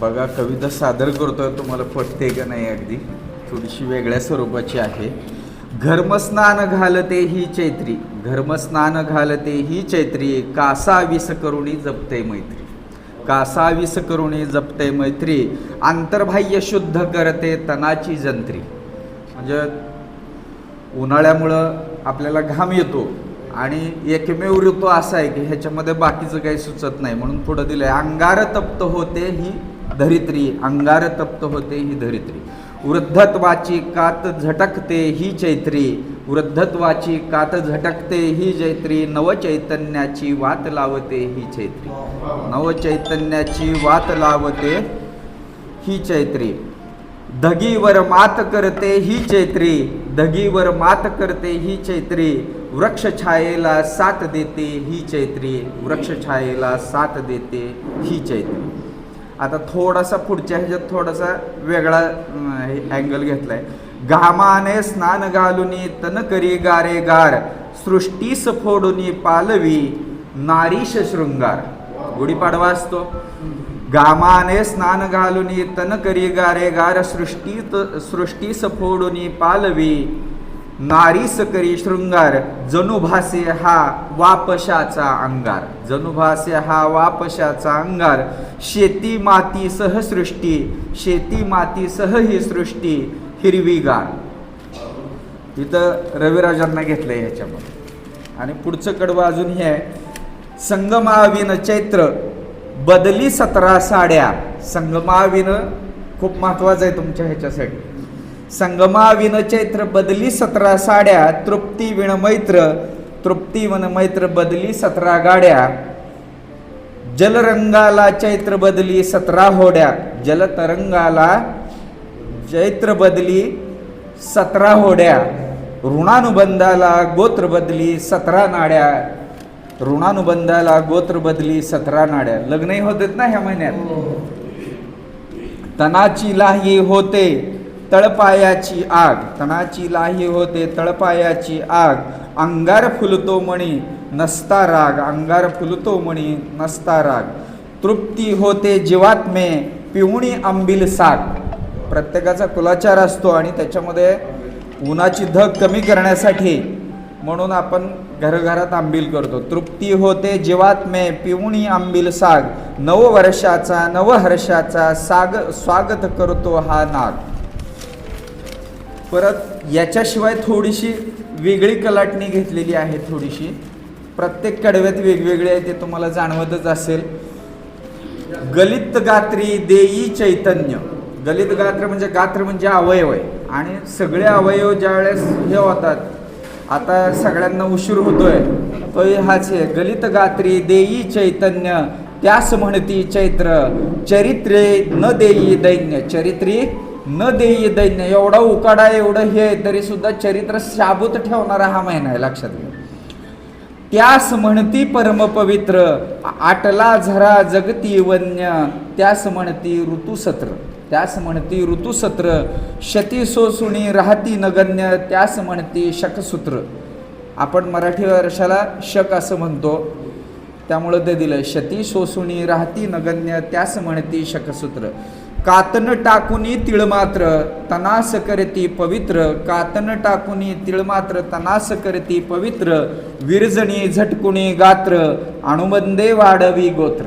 बघा कविता सादर करतोय तुम्हाला पटते का नाही अगदी? थोडीशी वेगळ्या स्वरूपाची आहे. घर्मस्नान घालते ही चैत्री. घर्मस्नान घालते ही चैत्री. कासा विस करुणी जपते मैत्री. कासा विस करुणी जपते मैत्री. आंतरबाह्य शुद्ध करते तनाची जंत्री. म्हणजे उन्हाळ्यामुळं आपल्याला घाम येतो आणि एकमेव ऋतू असा आहे की ह्याच्यामध्ये बाकीचं काही सुचत नाही. म्हणून पुढं दिलं आहे अंगार तप्त होते ही धरित्री अंगार तप्त होते ही धरित्री. वृद्धत्वाची कात झटकते ही चैत्री वृद्धत्वाची कात झटकते ही चैत्री नवचैतन्याची वात लावते ही चैत्री. नवचैतन्याची वात लावते ही चैत्री. धगीवर मात करते ही चैत्री धगीवर मात करते ही चैत्री. वृक्षछायेला साथ देते ही चैत्री वृक्षछायेला साथ देते ही चैत्री. आता थोडासा पुढच्या ह्याच्यात थोडासा वेगळा अँगल घेतलाय. घामाने स्नान घालुनी तन करी गारे गार सृष्टी सफोडुनी पालवी नारीश शृंगार गुढीपाडवा असतो. गामाने स्नान घालुनी तन करी गारे गार सृष्टीत सृष्टी सफोडुनी पालवी नारी सकरी शृंगार जनुभासे हा वापशाचा अंगार. जनुभासे हा वापशाचा अंगार. शेती माती सह सृष्टी शेती माती सह ही सृष्टी हिरवीगार. इथं रविराजांना घेतलंय ह्याच्यामध्ये आणि पुढचं कडवं अजून हे आहे. संगमाविन चैत्र बदली सतरा साड्या. संगमाविन खूप महत्वाचं आहे तुमच्या ह्याच्यासाठी. संगमाविन चैत्र बदली सतरा साड्या तृप्ती विण मैत्र तृप्ती विण मैत्र बदली सतरा गाड्या. जलरंगाला चैत्र बदली सतरा होड्या जलतरंगाला चैत्र बदली सतरा होड्या. ऋणानुबंधाला गोत्र बदली सतरा नाड्या. ऋणानुबंधाला गोत्र बदली सतरा नाड्या. लग्नही होतात ना ह्या महिन्यात? तनाची लाही होते. तळपायाची आग. तणाची लाही होते तळपायाची आग. अंगार फुलतो म्हणी नसता राग. अंगार फुलतो म्हणी नसता राग. तृप्ती होते जीवात्मे पिवणी आंबील साग. प्रत्येकाचा कुलाचार असतो आणि त्याच्यामध्ये उन्हाची धग कमी करण्यासाठी म्हणून आपण घरघरात आंबील करतो. तृप्ती होते जीवात्मे पिवणी आंबील साग. नववर्षाचा नवहर्षाचा साग स्वागत करतो हा नाग. परत याच्याशिवाय थोडीशी वेगळी कलाटणी घेतलेली आहे थोडीशी. प्रत्येक कडव्यात वेगवेगळी आहे ते तुम्हाला जाणवतच असेल. गलित गात्री देई चैतन्य. गलित गात्र म्हणजे गात्र म्हणजे अवयव आहे. आणि सगळे अवयव ज्या वेळेस हे होतात आता सगळ्यांना उशीर होतोय तो हाच आहे. गलित गात्री देई चैतन्य त्यास म्हणती चैत्र चरित्रे न देई दैन्य. चरित्री न देय दैन्य एवढा उकाडा एवढं हे तरी सुद्धा चरित्र शाबूत ठेवणारा हा महिना आहे लक्षात घ्या. त्यास म्हणती परमपवित्र आटला झरा जगती वन्य त्यास म्हणती ऋतुसत्र त्यास म्हणती ऋतुसत्र शती सोसुणी राहती नगण्य त्यास म्हणती शकसूत्र. आपण मराठी वर्षाला शक असं म्हणतो त्यामुळं ते दिलं शती सोसुणी राहती नगण्य त्यास म्हणती शकसूत्र. कातन टाकुनी तिळमात्र तनास करती पवित्र. कातन टाकुनी तिळमात्र तनास करती पवित्र. विरजणी झटकुणी गात्र अणुबंदे वाढवी गोत्र.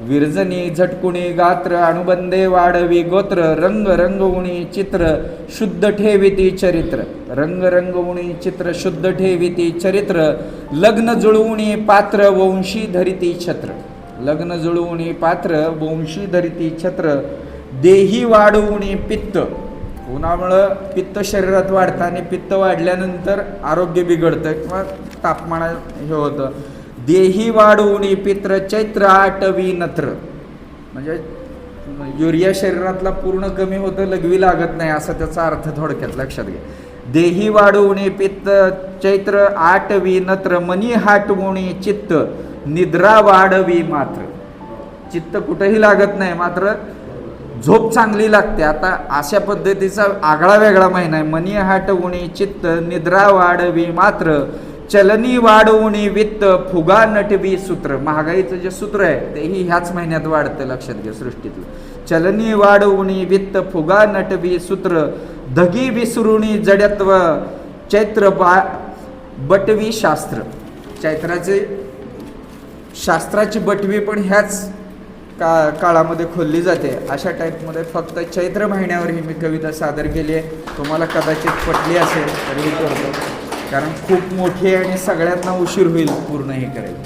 विरजणी झटकुणी गात्र अणुबंदे वाढवी गोत्र. रंग रंगवणी चित्र शुद्ध ठेविती चरित्र. रंग रंगवणी चित्र शुद्ध ठेविती चरित्र. लग्न जुळवणी पात्र वंशी धरिती छत्र. लग्न जुळवणी पात्र वंशी धरिती छत्र देही वाढवणे पित्त. उन्हामुळं पित्त शरीरात वाढतं आणि पित्त वाढल्यानंतर आरोग्य बिघडतं किंवा तापमान हे होतं. देही वाढवणी पित्र चैत्र आटवी नत्र. म्हणजे युरिया शरीरातला पूर्ण कमी होतं लघवी लागत नाही असा त्याचा अर्थ थोडक्यात लक्षात घ्या. देही वाढवणे पित्त चैत्र आटवी नत्र मनी हाटवणे चित्त. निद्रा वाढवी मात्र. चित्त कुठेही लागत नाही मात्र झोप चांगली लागते. आता अशा पद्धतीचा आगळा वेगळा महिना आहे. मनी हाटवणी चित्त निद्रा वाढवी मात्र. चलनी वाढवणी वित्त फुगा नटवी सूत्र. महागाईचं जे सूत्र आहे तेही ह्याच महिन्यात वाढतं. लक्षात घ्या सृष्टीतलं. चलनी वाढवणी वित्त फुगा नटवी सूत्र. धगी विसरुणी जडत्व. चैत्र बा बटवी शास्त्र. चैत्राचे शास्त्राची बटवी पण ह्याच का काळामध्ये खोलली जाते. अशा टाईपमध्ये फक्त चैत्र महिन्यावर ही मी कविता सादर केली आहे. तुम्हाला कदाचित पटली असेल तरी करतो. कारण खूप मोठी आणि सगळ्यांना उशीर होईल पूर्ण हे करायला.